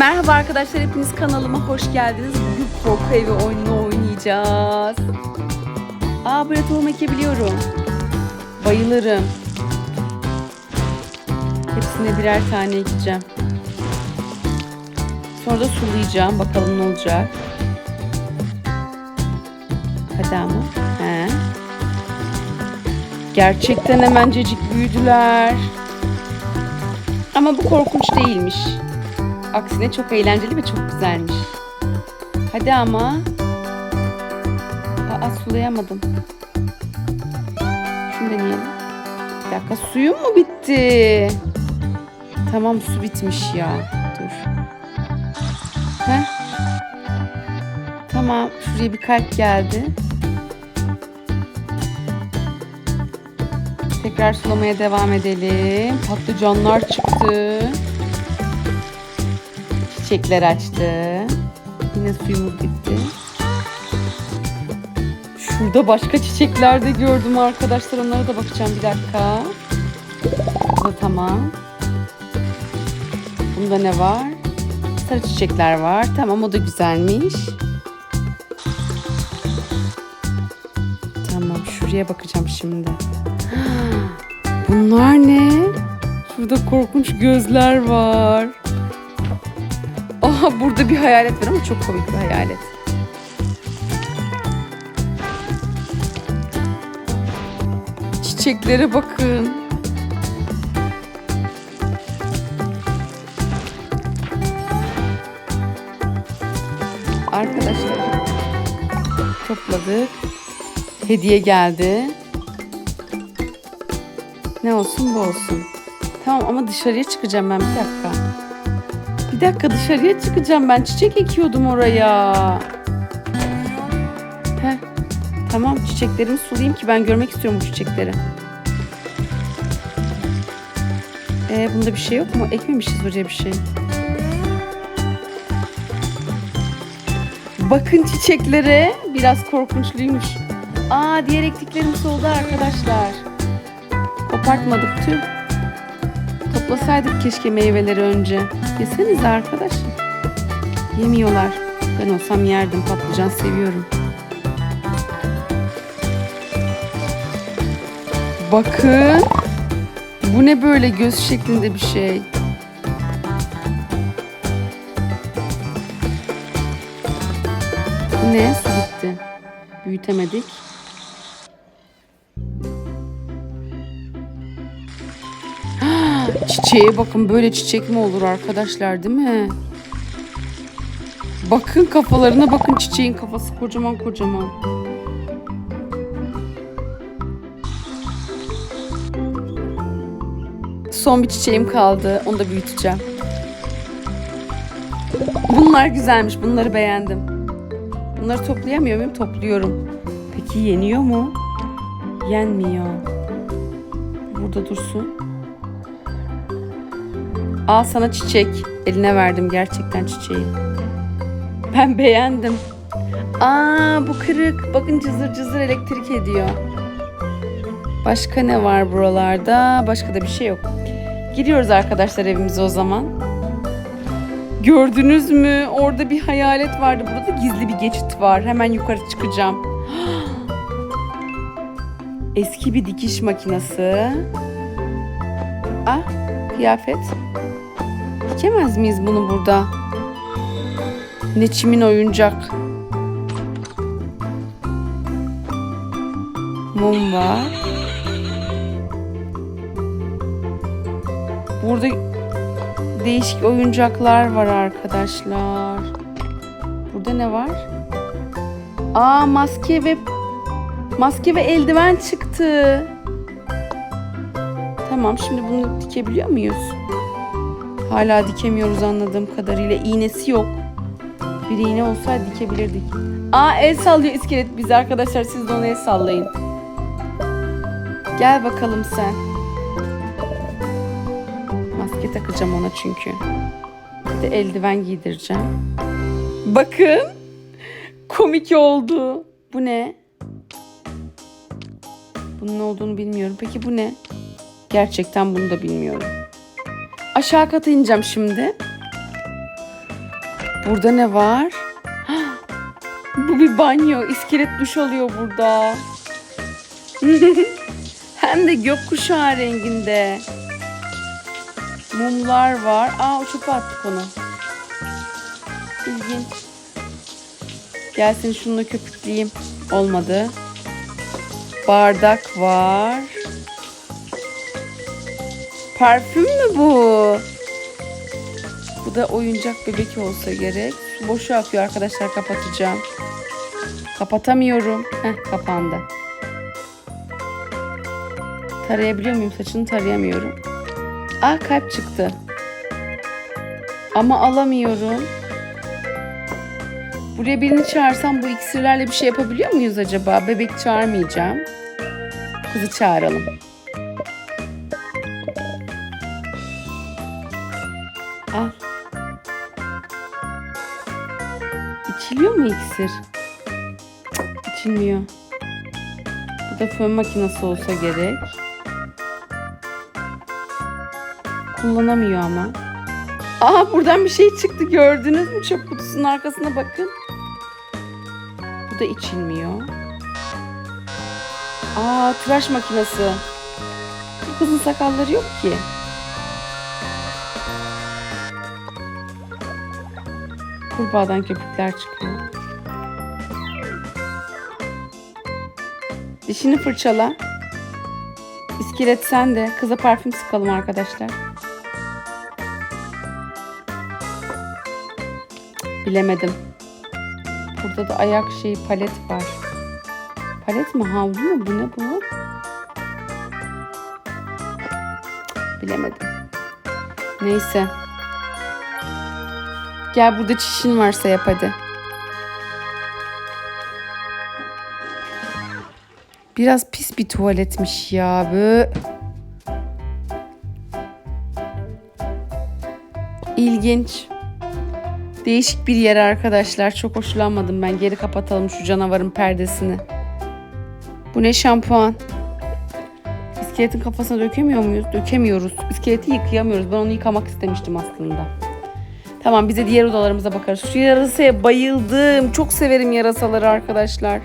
Merhaba arkadaşlar hepiniz kanalıma hoş geldiniz. Bugün korku evi oyununu oynayacağız. Aa böyle tohum ekebiliyorum. Bayılırım. Hepsine birer tane ekeceğim. Sonra da sulayacağım. Bakalım ne olacak. Hadi ama. He. Gerçekten hemencecik büyüdüler. Ama bu korkunç değilmiş. Aksine çok eğlenceli ve çok güzelmiş. Hadi ama. Aa sulayamadım. Şunu deneyelim. Bir dakika suyum mu bitti? Tamam su bitmiş ya. Dur. Heh. Tamam şuraya bir kalp geldi. Tekrar sulamaya devam edelim. Patlıcanlar çıktı. Çiçekler açtı. Yine suyumuz bitti. Şurada başka çiçekler de gördüm arkadaşlar. Onlara da bakacağım bir dakika. Bu da tamam. Bunda ne var? Sarı çiçekler var. Tamam o da güzelmiş. Tamam şuraya bakacağım şimdi. Bunlar ne? Şurada korkunç gözler var. Aha burada bir hayalet var ama çok komik bir hayalet. Çiçeklere bakın. Arkadaşlar topladık. Hediye geldi. Ne olsun bu olsun. Tamam ama dışarıya çıkacağım ben bir dakika. Bir dakika dışarıya çıkacağım ben. Çiçek ekiyordum oraya. Heh. Tamam çiçeklerimi sulayayım ki ben görmek istiyorum bu çiçekleri. Ee, bunda bir şey yok mu? Ekmemişiz buraya bir şey. Bakın çiçeklere. Biraz korkunçluymuş. Aa diğer ektiklerim soldu arkadaşlar. Kopartmadık tüh. Toplasaydık keşke meyveleri önce. Yesenize arkadaşlar. Yemiyorlar. Ben olsam yerdim. Patlıcan seviyorum. Bakın. Bu ne böyle göz şeklinde bir şey. Bu ne? Bitti. Büyütemedik. Çiçeğe bakın böyle çiçek mi olur arkadaşlar değil mi? Bakın kafalarına bakın çiçeğin kafası kocaman kocaman. Son bir çiçeğim kaldı. Onu da büyüteceğim. Bunlar güzelmiş. Bunları beğendim. Bunları toplayamıyor muyum? Topluyorum. Peki yeniyor mu? Yenmiyor. Burada dursun. Al sana çiçek. Eline verdim gerçekten çiçeği. Ben beğendim. Aa bu kırık. Bakın cızır cızır elektrik ediyor. Başka ne var buralarda? Başka da bir şey yok. Giriyoruz arkadaşlar evimize o zaman. Gördünüz mü? Orada bir hayalet vardı. Burada gizli bir geçit var. Hemen yukarı çıkacağım. Eski bir dikiş makinesi. Ah, kıyafet. Dikemez miyiz bunu burada? Ne çimin oyuncak. Mum var. Burada değişik oyuncaklar var arkadaşlar. Burada ne var? Aa maske ve maske ve eldiven çıktı. Tamam şimdi bunu dikebiliyor muyuz? Hala dikemiyoruz anladığım kadarıyla. İğnesi yok. Bir iğne olsaydı dikebilirdik. Aa el sallıyor iskelet bize arkadaşlar. Siz de ona el sallayın. Gel bakalım sen. Maske takacağım ona çünkü. Bir de eldiven giydireceğim. Bakın. Komik oldu. Bu ne? Bunun ne olduğunu bilmiyorum. Peki bu ne? Gerçekten bunu da bilmiyorum. Aşağı kata ineceğim şimdi. Burada ne var? Bu bir banyo. İskelet duş alıyor burada. Hem de gökkuşağı renginde. Mumlar var. Aa çöpe attık onu. İlginç. Gelsin şunu köpükleyeyim. Olmadı. Bardak var. Parfüm mü bu? Bu da oyuncak bebek olsa gerek. Boşu akıyor arkadaşlar kapatacağım. Kapatamıyorum. Heh kapandı. Tarayabiliyor muyum? Saçını tarayamıyorum. Aa kalp çıktı. Ama alamıyorum. Buraya birini çağırsam bu iksirlerle bir şey yapabiliyor muyuz acaba? Bebek çağırmayacağım. Kızı çağıralım. İçiliyor mu iksir? Cık, İçilmiyor. Bu da fön makinesi olsa gerek. Kullanamıyor ama. Aa buradan bir şey çıktı gördünüz mü? Çöp kutusunun arkasına bakın. Bu da içilmiyor. Aa tıraş makinesi. Bu kızın sakalları yok ki. Kurbağadan köpükler çıkıyor. Dişini fırçala. İskelet sen de. Kıza parfüm sıkalım arkadaşlar. Bilemedim. Burada da ayak şeyi palet var. Palet mi havlu mu? Bu ne bu? Bilemedim. Neyse. Gel burada çişin varsa yap hadi. Biraz pis bir tuvaletmiş ya. Bö. İlginç. Değişik bir yer arkadaşlar. Çok hoşlanmadım ben. Geri kapatalım şu canavarın perdesini. Bu ne şampuan? İskeletin kafasına dökemiyor muyuz? Dökemiyoruz. İskeleti yıkayamıyoruz. Ben onu yıkamak istemiştim aslında. Tamam bize diğer odalarımıza bakarız. Şu yarasaya bayıldım. Çok severim yarasaları arkadaşlar.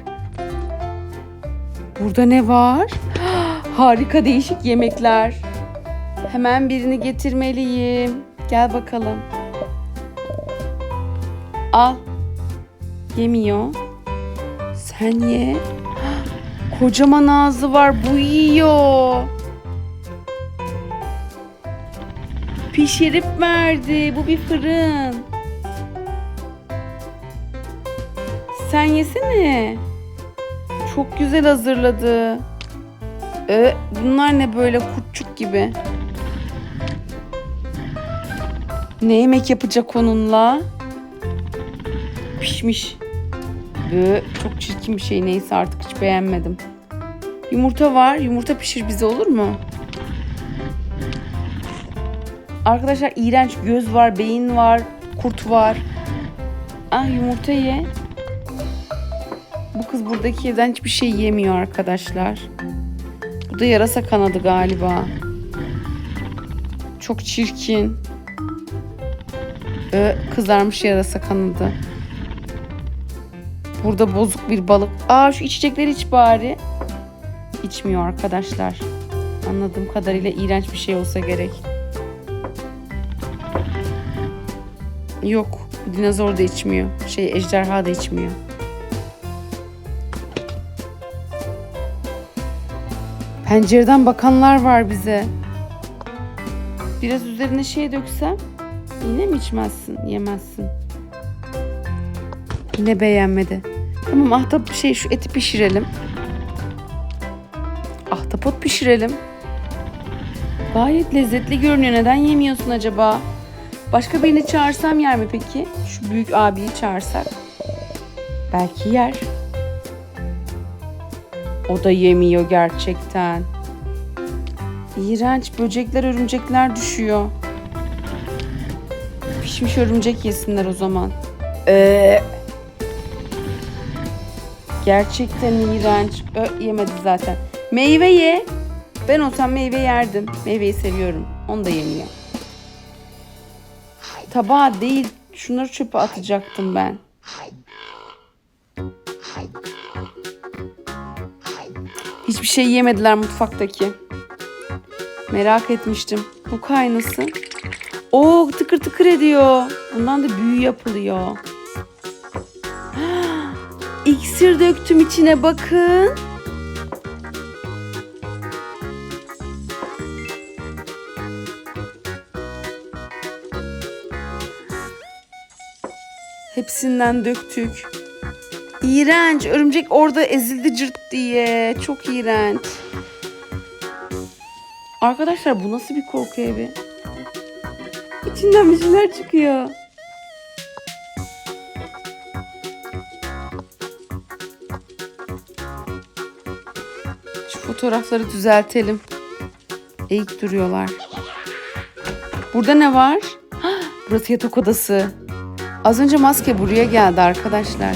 Burada ne var? Harika değişik yemekler. Hemen birini getirmeliyim. Gel bakalım. Al. Yemiyor. Sen ye. Kocaman ağzı var. Bu yiyor. Pişirip verdi. Bu bir fırın. Sen yesene. Çok güzel hazırladı. Ee, bunlar ne böyle kurtçuk gibi. Ne yemek yapacak onunla? Pişmiş. Ee, çok çirkin bir şey neyse artık hiç beğenmedim. Yumurta var. Yumurta pişir bize olur mu? Arkadaşlar iğrenç göz var, beyin var, kurt var. Ah yumurta ye. Bu kız buradaki evden hiçbir şey yemiyor arkadaşlar. Bu da yarasa kanadı galiba. Çok çirkin. Ee, kızarmış yarasa kanadı. Burada bozuk bir balık. Aa şu içecekleri iç bari. İçmiyor arkadaşlar. Anladığım kadarıyla iğrenç bir şey olsa gerek. Yok. Dinozor da içmiyor. Şey ejderha da içmiyor. Pencereden bakanlar var bize. Biraz üzerine şey döksem yine mi içmezsin, yemezsin? Yine beğenmedi. Tamam ahtapot şey şu eti pişirelim. Ahtapot pişirelim. Gayet lezzetli görünüyor. Neden yemiyorsun acaba? Başka birini çağırsam yer mi peki? Şu büyük abiyi çağırsak. Belki yer. O da yemiyor gerçekten. İğrenç böcekler, örümcekler düşüyor. Pişmiş örümcek yesinler o zaman. Ee, gerçekten iğrenç. Ö, yemedi zaten. Meyve ye. Ben olsam meyve yerdim. Meyveyi seviyorum. Onu da yemiyor. Tabağa değil Şunları çöpe atacaktım ben. Hiçbir şey yemediler mutfaktaki. Merak etmiştim. Bu kaynasın. Oo tıkır tıkır ediyor. Bundan da büyü yapılıyor. İksir döktüm içine bakın. Hepsinden döktük. İğrenç. Örümcek orada ezildi cırt diye. Çok iğrenç. Arkadaşlar bu nasıl bir korku evi? İçinden bir şeyler çıkıyor. Şu fotoğrafları düzeltelim. Eğik duruyorlar. Burada ne var? Burası yatak odası. Az önce maske buraya geldi arkadaşlar.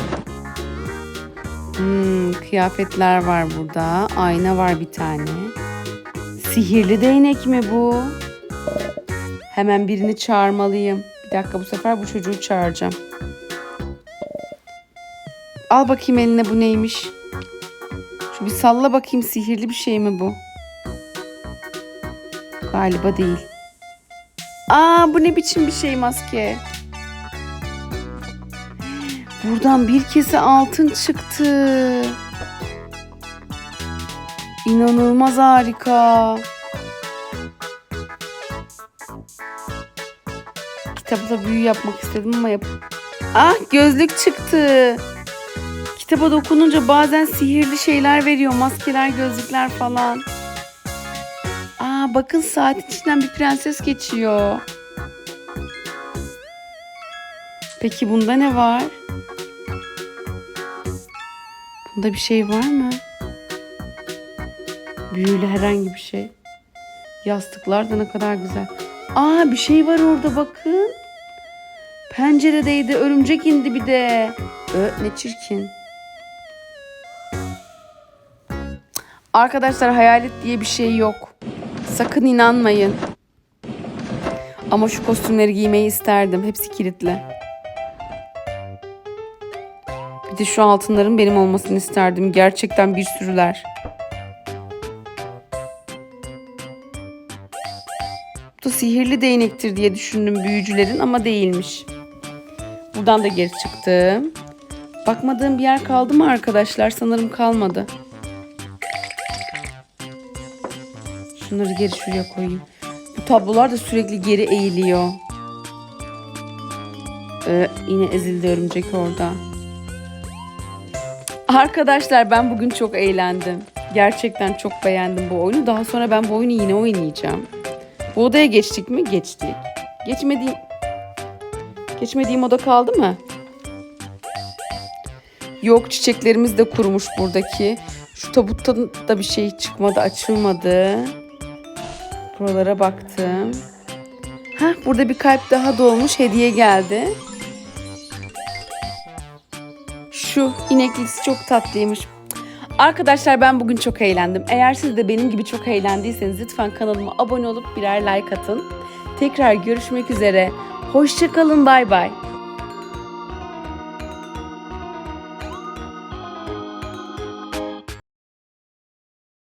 Hmm, kıyafetler var burada. Ayna var bir tane. Sihirli değnek mi bu? Hemen birini çağırmalıyım. Bir dakika bu sefer bu çocuğu çağıracağım. Al bakayım eline bu neymiş? Şu bir salla bakayım sihirli bir şey mi bu? Galiba değil. Aa bu ne biçim bir şey maske? Buradan bir kese altın çıktı. İnanılmaz harika. Kitapla büyü yapmak istedim ama yap. Ah gözlük çıktı. Kitaba dokununca bazen sihirli şeyler veriyor. Maskeler, gözlükler falan. Aa bakın saatin içinden bir prenses geçiyor. Peki bunda ne var? Bunda bir şey var mı? Büyülü herhangi bir şey. Yastıklar da ne kadar güzel. Aa bir şey var orada bakın. Penceredeydi örümcek indi bir de. Ö, ne çirkin. Arkadaşlar hayalet diye bir şey yok. Sakın inanmayın. Ama şu kostümleri giymeyi isterdim. Hepsi kilitli. De şu altınların benim olmasını isterdim. Gerçekten bir sürüler. Bu da sihirli değnektir diye düşündüm büyücülerin ama değilmiş. Buradan da geri çıktım. Bakmadığım bir yer kaldı mı arkadaşlar? Sanırım kalmadı. Şunları geri şuraya koyayım. Bu tablolar da sürekli geri eğiliyor. Ee, yine ezildi örümcek orada. Arkadaşlar ben bugün çok eğlendim. Gerçekten çok beğendim bu oyunu. Daha sonra ben bu oyunu yine oynayacağım. Bu odaya geçtik mi? Geçtik. Geçmediğim Geçmediğim oda kaldı mı? Yok çiçeklerimiz de kurumuş buradaki. Şu tabuttan da bir şey çıkmadı, açılmadı. Buralara baktım. Hah burada bir kalp daha dolmuş, hediye geldi. Şu ineklisi çok tatlıymış. Arkadaşlar ben bugün çok eğlendim. Eğer siz de benim gibi çok eğlendiyseniz lütfen kanalıma abone olup birer like atın. Tekrar görüşmek üzere. Hoşçakalın bay bay.